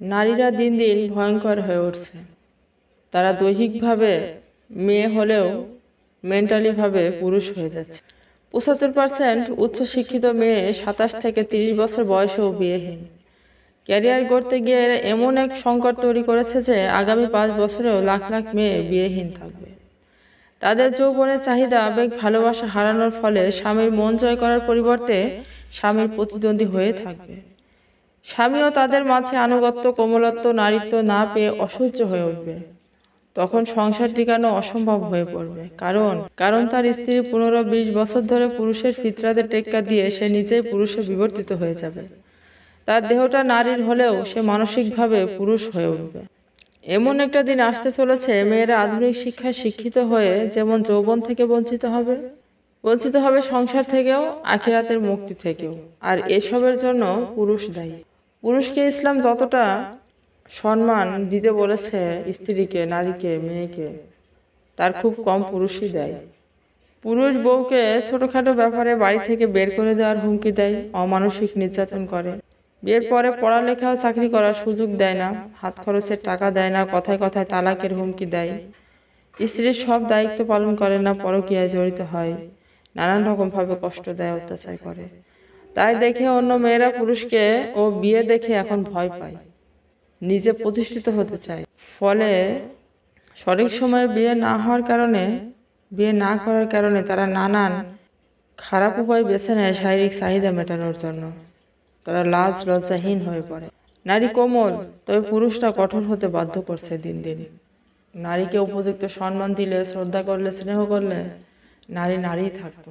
নারীরা দিন দিন ভয়ঙ্কর হয়ে উঠছে। তারা দৈহিকভাবে মেয়ে হলেও মেন্টালিভাবে পুরুষ হয়ে যাচ্ছে। পঁচাত্তর পার্সেন্ট উচ্চশিক্ষিত মেয়ে সাতাশ থেকে তিরিশ বছর বয়সেও বিয়েহীন। ক্যারিয়ার গড়তে গিয়ে এমন এক সংকট তৈরি করেছে যে আগামী পাঁচ বছরেও লাখ লাখ মেয়ে বিয়েহীন থাকবে। তাদের যৌবনের চাহিদা, আবেগ, ভালোবাসা হারানোর ফলে স্বামীর মন জয় করার পরিবর্তে স্বামীর প্রতিদ্বন্দ্বী হয়ে থাকবে। স্বামীও তাদের মাঝে আনুগত্য কোমলত্ব নারীত্ব না পেয়ে অসহ্য হয়ে উঠবে। তখন সংসার টিকানো অসম্ভব হয়ে পড়বে। কারণ কারণ তার স্ত্রী পনেরো বিশ বছর ধরে পুরুষের ফিতরাতে টেক্কা দিয়ে সে নিজেই পুরুষে বিবর্তিত হয়ে যাবে। তার দেহটা নারীর হলেও সে মানসিকভাবে পুরুষ হয়ে উঠবে। এমন একটা দিন আসতে চলেছে মেয়েরা আধুনিক শিক্ষায় শিক্ষিত হয়ে যেমন যৌবন থেকে বঞ্চিত হবে বঞ্চিত হবে সংসার থেকেও আখিরাতের মুক্তি থেকেও আর এসবের জন্য পুরুষ দায়ী পুরুষকে ইসলাম যতটা সম্মান দিতে বলেছে স্ত্রীকে, নারীকে, মেয়েকে, তার খুব কম পুরুষই দেয়। পুরুষ বউকে ছোটখাটো ব্যাপারে বাড়ি থেকে বের করে দেওয়ার হুমকি দেয়, অমানসিক নির্যাতন করে। বিয়ের পরে পড়ালেখা ও চাকরি করার সুযোগ দেয় না, হাত খরচের টাকা দেয় না, কথায় কথায় তালাকের হুমকি দেয়। স্ত্রীর সব দায়িত্ব পালন করে না, পরকীয়ায় জড়িত হয়, নানান রকমভাবে কষ্ট দেয়, অত্যাচার করে। তাই দেখে অন্য মেয়েরা পুরুষকে ও বিয়ে দেখে এখন ভয় পায়। নিজে প্রতিষ্ঠিত হতে চায়। ফলে সঠিক সময়ে বিয়ে না হওয়ার কারণে, বিয়ে না করার কারণে তারা নানান খারাপ উপায় বেছে নেয় শারীরিক চাহিদা মেটানোর জন্য। তারা লাজ লজ্জাহীন হয়ে পড়ে। নারী কোমল, তবে পুরুষটা কঠোর হতে বাধ্য করছে দিন দিন। নারীকে উপযুক্ত সম্মান দিলে, শ্রদ্ধা করলে, স্নেহ করলে নারী নারী থাকতো।